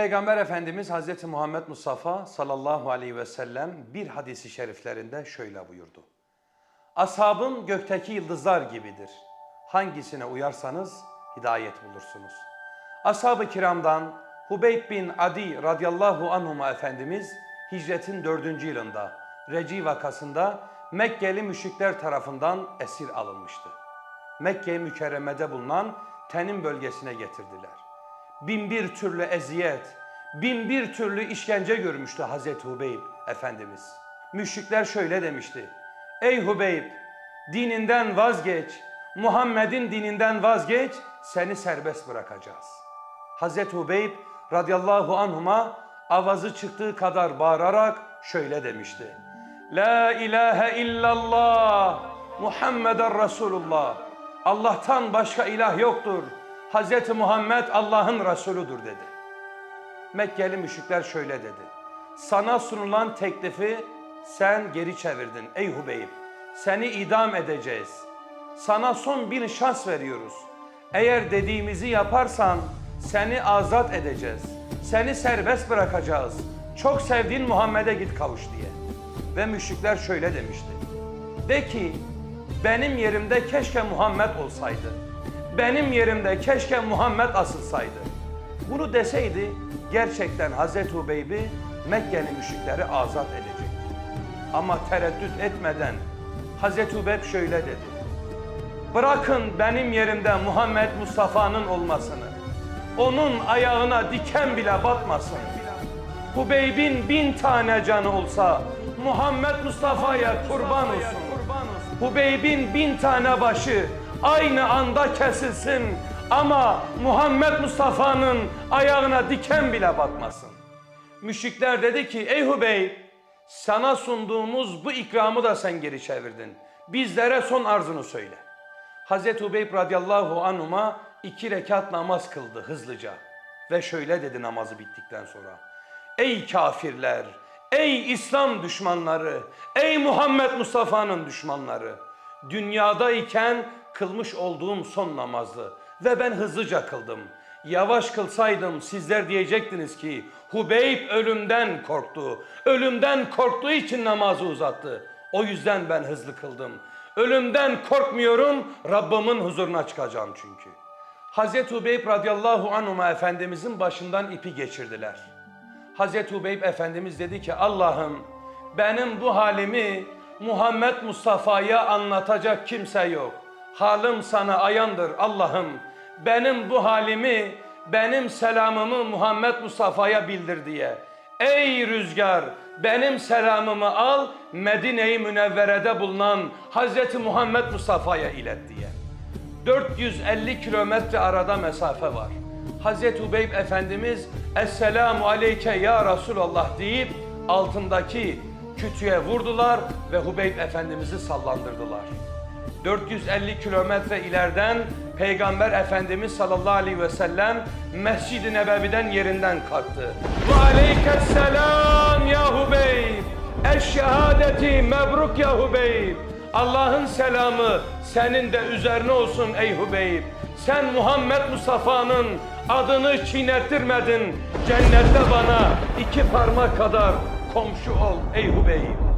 Peygamber Efendimiz Hazreti Muhammed Mustafa sallallahu aleyhi ve sellem bir hadisi şeriflerinde şöyle buyurdu. Ashabım gökteki yıldızlar gibidir. Hangisine uyarsanız hidayet bulursunuz. Ashab-ı kiramdan Hubeyb bin Adi radıyallahu anhuma Efendimiz hicretin dördüncü yılında Reci vakasında Mekkeli müşrikler tarafından esir alınmıştı. Mekke-i Mükerreme'de bulunan Tenim bölgesine getirdiler. Bin bir türlü eziyet, bin bir türlü işkence görmüştü Hazreti Hubeyb Efendimiz. Müşrikler şöyle demişti. Ey Hubeyb dininden vazgeç, Muhammed'in dininden vazgeç, seni serbest bırakacağız. Hazreti Hubeyb radıyallahu anhuma avazı çıktığı kadar bağırarak şöyle demişti. La ilahe illallah Muhammeden Resulullah. Allah'tan başka ilah yoktur. Hazreti Muhammed Allah'ın Resuludur dedi. Mekkeli müşrikler şöyle dedi. Sana sunulan teklifi sen geri çevirdin ey Hubeyb. Seni idam edeceğiz. Sana son bir şans veriyoruz. Eğer dediğimizi yaparsan seni azat edeceğiz. Seni serbest bırakacağız. Çok sevdiğin Muhammed'e git kavuş diye. Ve müşrikler şöyle demişti. De ki benim yerimde keşke Muhammed olsaydı. Benim yerimde keşke Muhammed asılsaydı. Bunu deseydi gerçekten Hazreti Hubeyb'i Mekkeli müşrikleri azat edecekti. Ama tereddüt etmeden Hazreti Hubeyb şöyle dedi. Bırakın benim yerimde Muhammed Mustafa'nın olmasını. Onun ayağına diken bile batmasın. Hubeyb'in bin tane canı olsa Muhammed Mustafa'ya kurban olsun. Hubeyb'in bin tane başı aynı anda kesilsin ama Muhammed Mustafa'nın ayağına diken bile batmasın. Müşrikler dedi ki ey Hubeyb sana sunduğumuz bu ikramı da sen geri çevirdin. Bizlere son arzunu söyle. Hazreti Hubeyb radıyallahu anhuma iki rekat namaz kıldı hızlıca. Ve şöyle dedi namazı bittikten sonra. Ey kafirler, ey İslam düşmanları, ey Muhammed Mustafa'nın düşmanları. Dünyadayken kılmış olduğum son namazdı ve ben hızlıca kıldım. Yavaş kılsaydım sizler diyecektiniz ki Hubeyb ölümden korktu. Ölümden korktuğu için namazı uzattı. O yüzden ben hızlı kıldım. Ölümden korkmuyorum, Rabbimin huzuruna çıkacağım çünkü. Hazreti Hubeyb radıyallahu anhuma Efendimizin başından ipi geçirdiler. Hazreti Hubeyb Efendimiz dedi ki Allah'ım benim bu halimi Muhammed Mustafa'ya anlatacak kimse yok. Halim sana ayandır Allah'ım. Benim bu halimi, benim selamımı Muhammed Mustafa'ya bildir diye. Ey rüzgar benim selamımı al Medine-i Münevvere'de bulunan Hazreti Muhammed Mustafa'ya ilet diye. 450 kilometre arada mesafe var. Hazreti Hubeyb Efendimiz Esselamu Aleyke Ya Resulallah deyip altındaki kütüğe vurdular ve Hubeyb Efendimiz'i sallandırdılar. 450 kilometre ileriden Peygamber Efendimiz sallallahu aleyhi ve sellem Mescid-i Nebevi'den yerinden kalktı. Ve aleykesselam ya Hubeyb. Eşşehadeti mebruk ya Hubeyb. Allah'ın selamı senin de üzerine olsun ey Hubeyb. Sen Muhammed Mustafa'nın adını çiğnettirmedin. Cennette bana iki parmak kadar komşu ol ey Hubeyb.